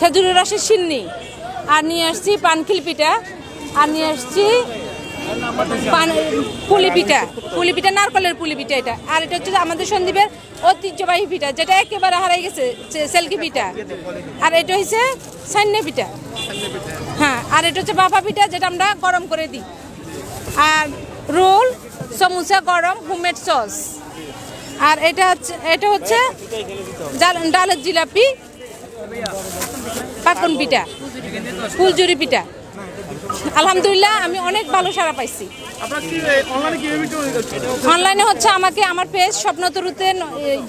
খেজুরের রসের সিন্নি। আর নিয়ে আসছি পানখিল পিঠা। আর নিয়ে আসছি পুলি পিঠা। পুলি পিঠা, নারকলের পুলি পিঠা এটা। আর এটা হচ্ছে আমাদের সন্দীপের ঐতিহ্যবাহী পিঠা, যেটা একেবারে হারাই গেছে সেলকি পিঠা। আর এটা হচ্ছে সান্নে পিঠা। হ্যাঁ আর এটা হচ্ছে বাফা পিঠা, যেটা আমরা গরম করে দিই। আর রোল সমুসা গরম হোমমেড সস। আর এটা হচ্ছে এটা হচ্ছে ডাল- ডালের জিলাপি। পাকন পিঠা ফুলজুরি পিঠা। আলহামদুলিল্লাহ আমি অনেক ভালো সারা পাইছি। অনলাইনে হচ্ছে আমাকে আমার পেজ স্বপ্নতরুতে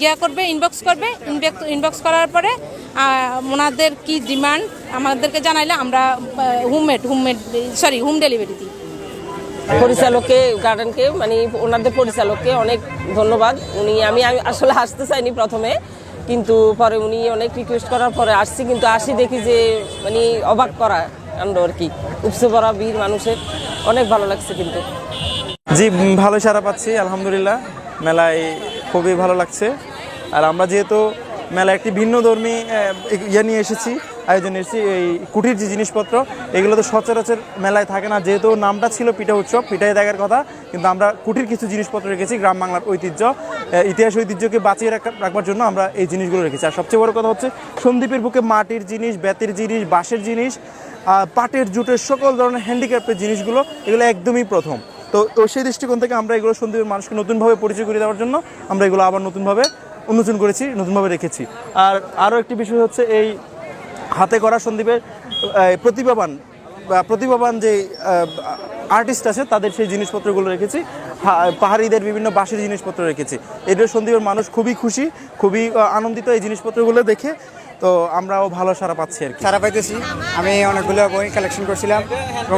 ইয়া করবে ইনবক্স করবে ইনবক্স করার পরে ওনাদের কি ডিমান্ড আমাদেরকে জানাইলে আমরা homemade homemade sorry home delivery দিই। পরিচালককে গার্ডেনকে মানে ওনাদের পরিচালককে অনেক ধন্যবাদ। উনি আমি আমি আসলে আসতে চাইনি প্রথমে। কিন্তু পরে উনি অনেক রিকোয়েস্ট করার পরে আসছি, কিন্তু আসি দেখি যে মানে অবাক করা কাণ্ড আর কি। উপসে পড়া বীর মানুষের। অনেক ভালো লাগছে কিন্তু। জি ভালো সারা পাচ্ছি, আলহামদুলিল্লাহ। মেলায় খুবই ভালো লাগছে। আর আমরা যেহেতু মেলায় একটি ভিন্ন ধর্মী ইয়ে নিয়ে এসেছি, আয়োজন এসেছি এই কুটির যে জিনিসপত্র, এগুলো তো সচরাচর মেলায় থাকে না, যেহেতু নামটা ছিল পিঠা উৎসব, পিঠাই দেখার কথা, কিন্তু আমরা কুটির কিছু জিনিসপত্র রেখেছি, গ্রাম বাংলার ঐতিহ্য ইতিহাস ঐতিহ্যকে বাঁচিয়ে রাখা- রাখবার জন্য আমরা এই জিনিসগুলো রেখেছি। আর সবচেয়ে বড় কথা হচ্ছে, সন্দীপের বুকে মাটির জিনিস, বেতের জিনিস, বাঁশের জিনিস পাটের, জুটের সকল ধরনের হ্যান্ডিক্রাফ্টের জিনিসগুলো, এগুলো একদমই প্রথম। তো তো সেই দৃষ্টিকোণ থেকে আমরা এগুলো সন্দীপের মানুষকে নতুনভাবে পরিচয় করে দেওয়ার জন্য, আমরা এগুলো আবার নতুনভাবে উন্মোচন করেছি, নতুনভাবে রেখেছি। আর আরও একটি বিষয় হচ্ছে এই হাতে করা সন্দীপের প্রতিভাবান প্রতিভাবান যে আর্টিস্ট আছে, তাদের সেই জিনিসপত্রগুলো রেখেছি। পাহাড়িদের বিভিন্ন বাঁশের জিনিসপত্র রেখেছি। এদের সন্দীপের মানুষ খুবই খুশি, খুবই আনন্দিত এই জিনিসপত্রগুলো দেখে। তো আমরাও ভালো সারা পাচ্ছি আর সারা পাইতেছি। আমি অনেকগুলো বই কালেকশন করছিলাম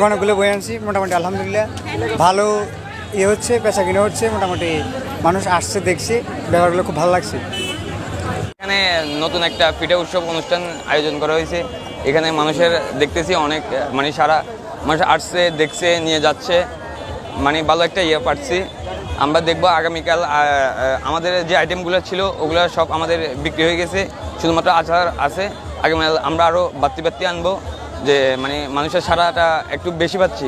অনেকগুলো বই আনছি, মোটামুটি আলহামদুলিল্লাহ। ভালো ইয়ে হচ্ছে পেশা কিনে হচ্ছে, মোটামুটি মানুষ আসছে, দেখছে, ব্যাপারগুলো খুব ভালো লাগছে। এখানে নতুন একটা পিঠা উৎসব অনুষ্ঠান আয়োজন করা হয়েছে। এখানে মানুষের দেখতেছি অনেক মানে সারা মানুষ আসছে, দেখছে, নিয়ে যাচ্ছে। মানে ভালো একটা ইয়ে পাচ্ছি। আমরা দেখব আগামীকাল আমাদের যে আইটেমগুলো ছিল, ওগুলো সব আমাদের বিক্রি হয়ে গেছে। শুধুমাত্র আচার আছে। আগামীকাল আমরা আরও বাড়তি বাড়তি আনব। যে মানে মানুষের সারাটা একটু বেশি পাচ্ছি।